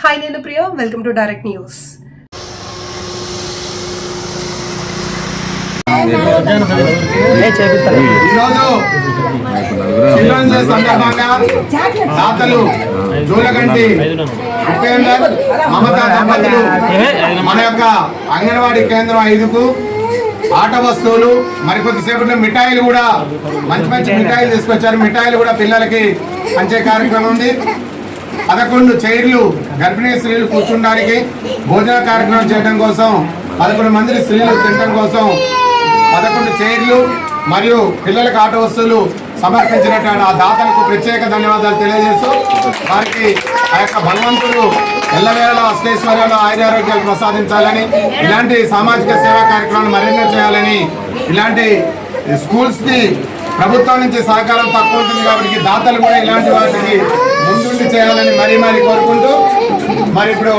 Hi నేను Priya welcome to direct news. సందర్భంగా దాతలు జూలగంటి ఉపేందర్ దంపతులు మన యొక్క అంగన్వాడీ కేంద్రం ఐదుకు ఆట వస్తువులు మరి కొద్దిసేపట్లో మిఠాయిలు కూడా మంచి మంచి మిఠాయిలు తీసుకొచ్చారు. మిఠాయిలు కూడా పిల్లలకి పంచే కార్యక్రమం ఉంది. పదకొండు చైర్లు గర్భిణీ స్త్రీలు కూర్చుండడానికి భోజన కార్యక్రమం చేయడం కోసం పదకొండు మంది స్త్రీలు తినడం కోసం పదకొండు చైర్లు మరియు పిల్లలకు ఆట వస్తువులు సమర్పించినటువంటి ఆ దాతలకు ప్రత్యేక ధన్యవాదాలు తెలియజేస్తూ వారికి ఆ యొక్క భగవంతుడు ఎల్లవేళ అష్టైశ్వర్యాలు ఆయురారోగ్యాలు ప్రసాదించాలని ఇలాంటి సామాజిక సేవా కార్యక్రమాలు మరెన్నో చేయాలని ఇలాంటి స్కూల్స్ని ప్రభుత్వం నుంచి సహకారం తక్కువ ఉంటుంది కాబట్టి దాతలు కూడా ఇలాంటి వాటికి ముందుండి చేయాలని మరీ మరీ కోరుకుంటూ మరి ఇప్పుడు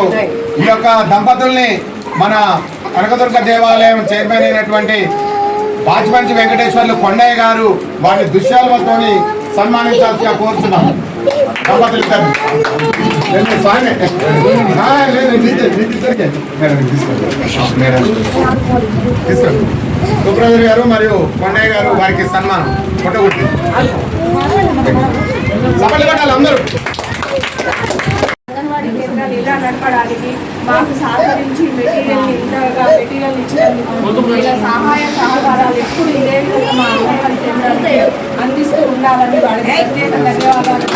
ఈ యొక్క దంపతుల్ని మన కనకదుర్గ దేవాలయం చైర్మన్ అయినటువంటి బాచిపంచి వెంకటేశ్వర్లు కొండయ్య గారు వారి దుశ్యాలతోని సన్మానించాల్సిగా కోరుతున్నాం. దంపతులు తీసుకోండి. మేడం. గారు మరియు కొండయ్య గారు వారికి సన్మానం. కొట్టగొట్టి సభలు కట్టాలి అందరూ. అంగన్వాడీ కేంద్రాలు ఇలా నడపడానికి మాకు సహకరించి మెటీరియల్ ఇంతగా మెటీరియల్ ఇచ్చినందుకు ఇలా సహాయ సహకారాలు ఎప్పుడు ఇదే మా అంగన్వాడీ అందిస్తూ ఉండాలని వాళ్ళకి ప్రత్యేక ధన్యవాదాలు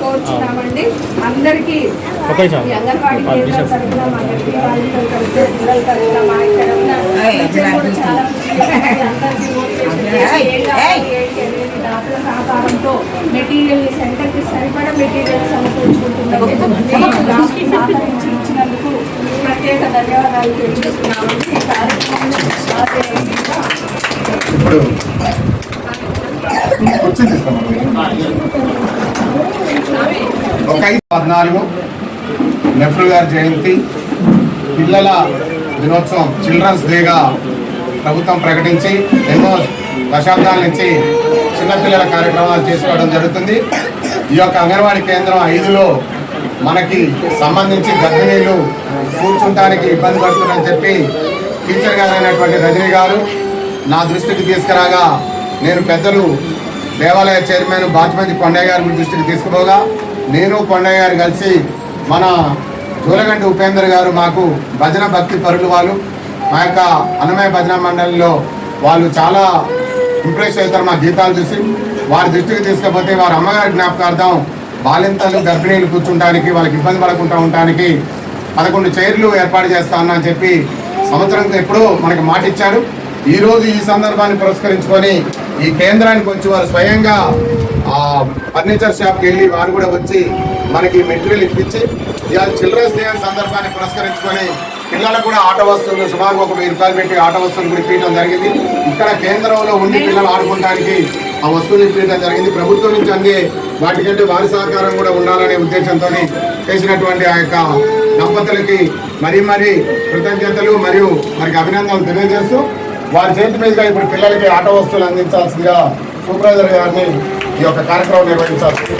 కోరుచున్నామండి అందరికీ అంగన్వాడీ కేంద్రం అందరికీ మా ఎంపీ బాలికల పిల్లల చాలా సహకారంతో మెటీరియల్ సెంటర్కి సరిపడా మెటీరియల్ సమకూర్చుకుంటున్నాము సహకరించి ఇచ్చినందుకు ప్రత్యేక ధన్యవాదాలు తెలియజేస్తున్నాము ఈ కార్యక్రమాన్ని పద్నాలుగు నెహ్రూ గారి జయంతి పిల్లల దినోత్సవం చిల్డ్రన్స్ డేగా ప్రభుత్వం ప్రకటించి ఎన్నో దశాబ్దాల నుంచి చిన్నపిల్లల కార్యక్రమాలు చేసుకోవడం జరుగుతుంది. ఈ యొక్క అంగన్వాడీ కేంద్రం ఐదులో మనకి సంబంధించి గర్భిణీలు కూర్చుంటానికి ఇబ్బంది పడుతుందని చెప్పి టీచర్ గారు అయినటువంటి రజనీ గారు నా దృష్టికి తీసుకురాగా నేను పెద్దలు దేవాలయ చైర్మన్ బాచిమంది కొండయ్య గారి దృష్టికి తీసుకుపోగా నేను కొండయ్య గారు కలిసి మన జూలగంటి ఉపేందర్ గారు మాకు భజన భక్తి పరులు వాళ్ళు. మా యొక్క అన్నమయ భజన మండలిలో వాళ్ళు చాలా ఇంప్రెస్ అవుతారు మా గీతాలు చూసి వారి దృష్టికి తీసుకపోతే వారి అమ్మగారి జ్ఞాపకార్థం బాలింతలు గర్భిణీలు కూర్చుంటానికి వాళ్ళకి ఇబ్బంది పడకుండా ఉండటానికి పదకొండు చైర్లు ఏర్పాటు చేస్తాను అని చెప్పి సంవత్సరం ఎప్పుడూ మనకి మాట ఇచ్చారు ఈ ఈ సందర్భాన్ని పురస్కరించుకొని ఈ కేంద్రానికి వచ్చి వారు స్వయంగా ఆ ఫర్నిచర్ షాప్కి వెళ్ళి వారు కూడా వచ్చి మనకి మెటీరియల్ ఇప్పించి ఇవాళ చిల్డ్రన్స్ డే సందర్భాన్ని పురస్కరించుకొని పిల్లలకు కూడా ఆట వస్తువులు సుమారు ఒక వెయ్యి రూపాయలు పెట్టి ఆట వస్తువులు కూడా ఇప్పించడం జరిగింది. ఇక్కడ కేంద్రంలో ఉండి పిల్లలు ఆడుకోవడానికి ఆ వస్తువులు ఇప్పించడం జరిగింది. ప్రభుత్వం నుంచి అందే వాటికంటే వారి సహకారం కూడా ఉండాలనే ఉద్దేశంతో చేసినటువంటి ఆ యొక్క దంపతులకి మరీ మరీ కృతజ్ఞతలు మరియు వారికి అభినందనలు తెలియజేస్తూ వారి చేతి మీదుగా ఇప్పుడు పిల్లలకి ఆట వస్తువులు అందించాల్సిందిగా సూపర్వైజర్ గారిని ఈ యొక్క కార్యక్రమం నిర్వహించాల్సింది